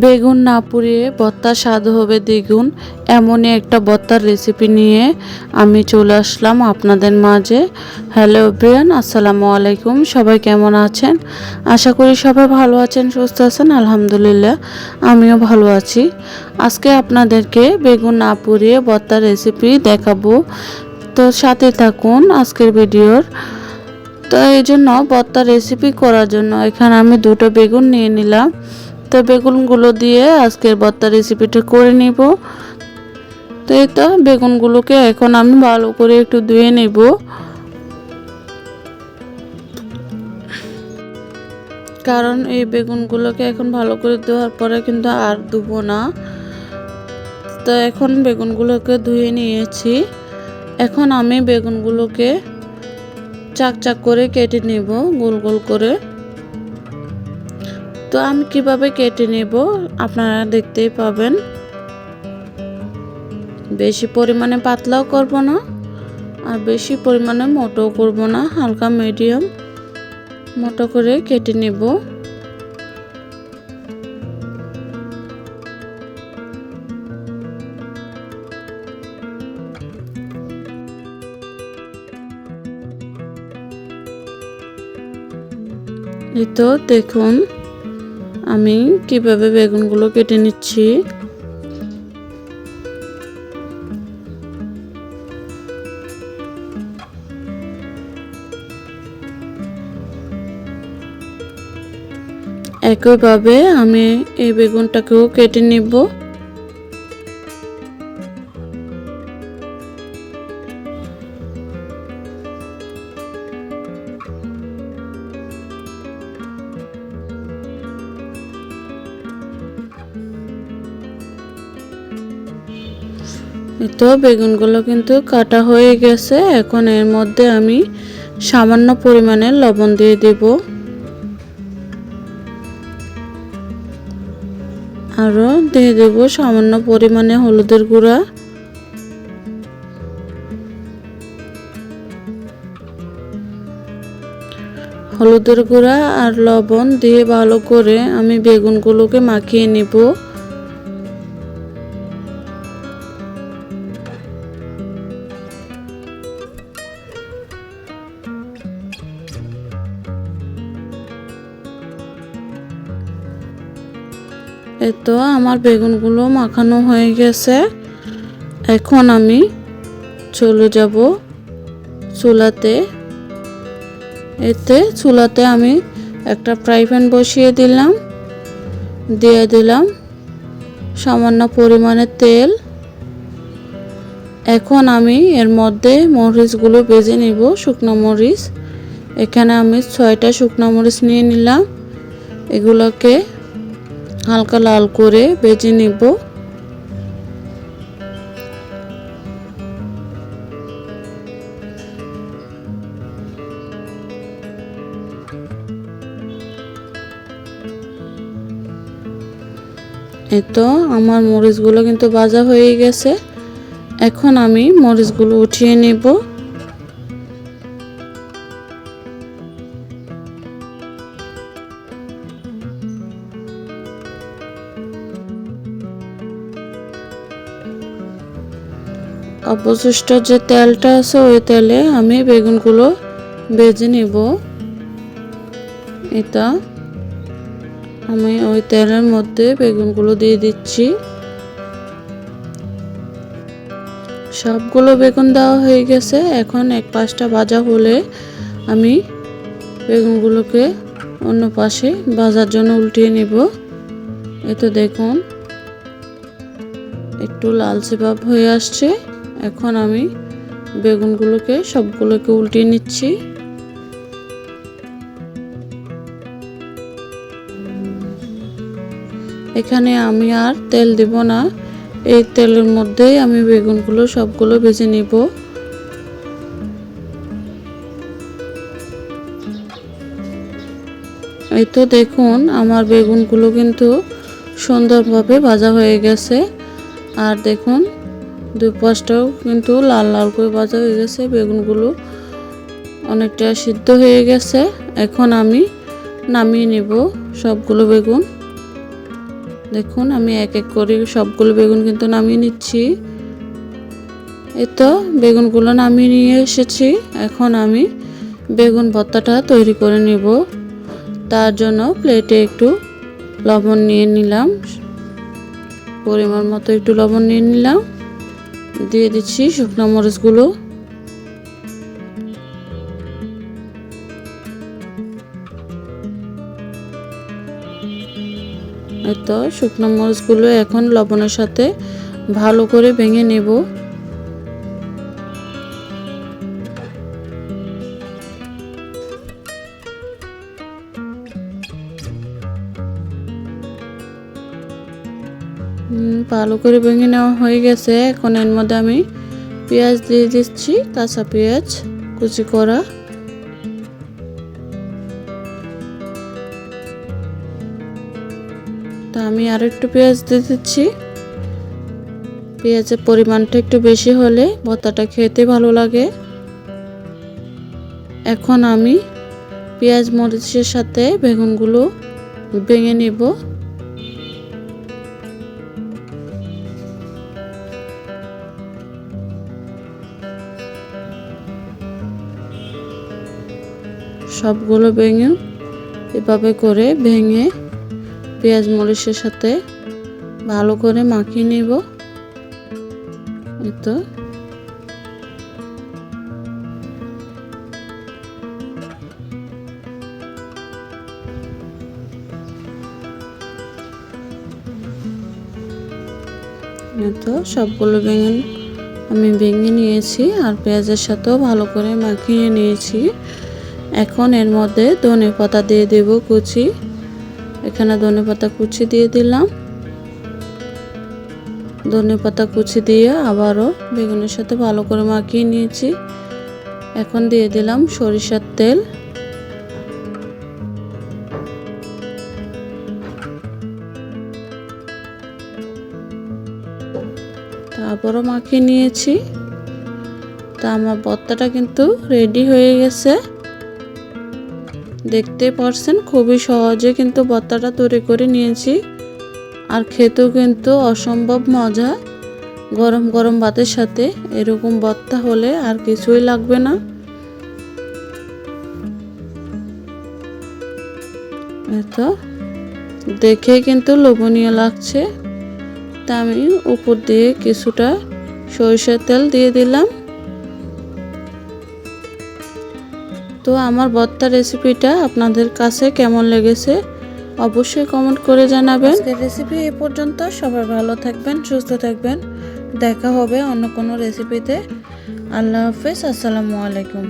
বেগুন না পুড়িয়ে ভর্তার স্বাদ হবে দ্বিগুণ, এমনই একটা ভর্তার রেসিপি নিয়ে আমি চলে আসলাম আপনাদের মাঝে। হ্যালো ব্রিয়ান আসসালামু আলাইকুম, সবাই কেমন আছেন? আশা করি সবাই ভালো আছেন, সুস্থ আছেন, আলহামদুলিল্লাহ, আমিও ভালো আছি। আজকে আপনাদেরকে বেগুন না পুড়িয়ে ভর্তার রেসিপি দেখাবো। তো সাথে থাকুন আজকের ভিডিওর। তো এই জন্য ভর্তার রেসিপি করার জন্য এখানে আমি দুটো বেগুন নিয়ে নিলাম। তো বেগুনগুলো দিয়ে আজকের ভর্তা রেসিপিটা করে নিব। তো এই তো, বেগুনগুলোকে এখন আমি ভালো করে একটু ধুয়ে নেব। কারণ এই বেগুনগুলোকে এখন ভালো করে ধোয়ার পরে কিন্তু আর ধুবো না। তো এখন বেগুনগুলোকে ধুয়ে নিয়েছি। এখন আমি বেগুনগুলোকে চাক চাক করে কেটে নেব, গোল গোল করে। তো আমি কীভাবে কেটে নেব আপনারা দেখতেই পাবেন। বেশি পরিমাণে পাতলাও করব না, আর বেশি পরিমাণে মোটো করব না, হালকা মিডিয়াম মোটো করে কেটে নেব। এই তো দেখুন আমি কীভাবে বেগুনগুলো কেটে নিচ্ছি? একইভাবে আমি এই বেগুনটাকেও কেটে নিব। তো বেগুনগুলো কিন্তু কাটা হয়ে গেছে। এখন এর মধ্যে আমি সামান্য পরিমাণে লবণ দিয়ে দেব। আরও দিয়ে দেব সামান্য পরিমাণে হলুদের গুঁড়া। হলুদের গুঁড়া আর লবণ দিয়ে ভালো করে আমি বেগুনগুলোকে মাখিয়ে নেব। তো আমার বেগুনগুলো মাখানো হয়ে গেছে। এখন আমি চলে যাব চুলাতে। এতে চুলাতে আমি একটা ফ্রাই প্যান বসিয়ে দিলাম। দিয়ে দিলাম সামান্য পরিমাণে তেল। এখন আমি এর মধ্যে মরিচগুলো বেজে নিব, শুকনো মরিচ। এখানে আমি ছয়টা শুকনো মরিচ নিয়ে নিলাম। এগুলোকে হালকা লাল করে বেজে নিব। এই তো আমার মরিচগুলো কিন্তু ভাজা হয়ে গেছে। এখন আমি মরিচগুলো উঠিয়ে নেব। অবশিষ্ট যে তেলটা আছে, ওই তেলে আমি বেগুনগুলো ভেজে নিব। এটা আমি ওই তেলের মধ্যে বেগুনগুলো দিয়ে দিচ্ছি। সবগুলো বেগুন দেওয়া হয়ে গেছে। এখন এক পাশটা ভাজা হলে আমি বেগুনগুলোকে অন্য পাশে ভাজার জন্য উল্টিয়ে নিব। এ তো দেখুন, একটু লালচে ভাব হয়ে আসছে। এখন আমি বেগুনগুলোকে সবগুলোকে উল্টিয়ে নিচ্ছি। এখানে আমি আর তেল দিব না। এই তেলের মধ্যেই আমি বেগুনগুলো সবগুলো ভেজে নিব। এই তো দেখুন, আমার বেগুনগুলো কিন্তু সুন্দরভাবে ভাজা হয়ে গেছে। আর দেখুন দুই পাশটাও কিন্তু লাল লাল করে ভাজা হয়ে গেছে, বেগুনগুলো অনেকটা সিদ্ধ হয়ে গেছে। এখন আমি নামিয়ে নেব সবগুলো বেগুন। দেখুন, আমি এক এক করে সবগুলো বেগুন কিন্তু নামিয়ে নিচ্ছি। এই তো, বেগুনগুলো নামিয়ে নিয়ে এসেছি। এখন আমি বেগুন ভর্তাটা তৈরি করে নেব। তার জন্য প্লেটে একটু লবণ নিয়ে নিলাম। পরিমাণ মতো একটু লবণ নিয়ে নিলাম। দিয়ে দিচ্ছি শুকনো মরিচগুলো। তো শুকনো মরিচগুলো এখন লবণের সাথে ভালো করে ভেঙে নেব। ভালো করে ভেঙে নেওয়া হয়ে গেছে। এখন এর মধ্যে আমি পেঁয়াজ দিয়ে দিচ্ছি, কাঁচা পেঁয়াজ, কুচি করা। তা আমি আর একটু পেঁয়াজ দিয়ে দিচ্ছি। পেঁয়াজের পরিমাণটা একটু বেশি হলে ভর্তাটা খেতে ভালো লাগে। এখন আমি পেঁয়াজ, মরিচের সাথে বেগুনগুলো ভেঙে নেব। সবগুলো ভেঙে এভাবে করে ভেঙে পেঁয়াজ মরিচের সাথে ভালো করে মাখিয়ে নেব। তো। তো, সবগুলো বেগুন আমি ভেঙে নিয়েছি আর পেঁয়াজের সাথেও ভালো করে মাখিয়ে নিয়েছি। এখন এর মধ্যে ধনে পাতা দিয়ে দেব কুচি। এখানে ধনে পাতা কুচি দিয়ে দিলাম। ধনে পাতা কুচি দিয়ে আবারও বেগুনের সাথে ভালো করে মাখিয়ে নিয়েছি। এখন দিয়ে দিলাম সরিষার তেল। তারপরও মাখিয়ে নিয়েছি। তা আমার ভর্তাটা কিন্তু রেডি হয়ে গেছে। দেখতে পারছেন? খুবই সহজে কিন্তু ভর্তাটা তৈরি করে নিয়েছি। আর খেতেও কিন্তু অসম্ভব মজা। গরম গরম ভাতের সাথে এরকম ভর্তা হলে আর কিছুই লাগবে না। তো, দেখে কিন্তু লোভনীয় লাগছে। তা আমি উপর দিয়ে কিছুটা সরিষার তেল দিয়ে দিলাম। তো আমার ভর্তা রেসিপিটা আপনাদের কাছে কেমন লেগেছে অবশ্যই কমেন্ট করে জানাবেন। রেসিপি এ পর্যন্ত সবাই ভালো থাকবেন, সুস্থ থাকবেন। দেখা হবে অন্য কোনো রেসিপিতে আল্লাহ হাফেজ, আসসালামু আলাইকুম।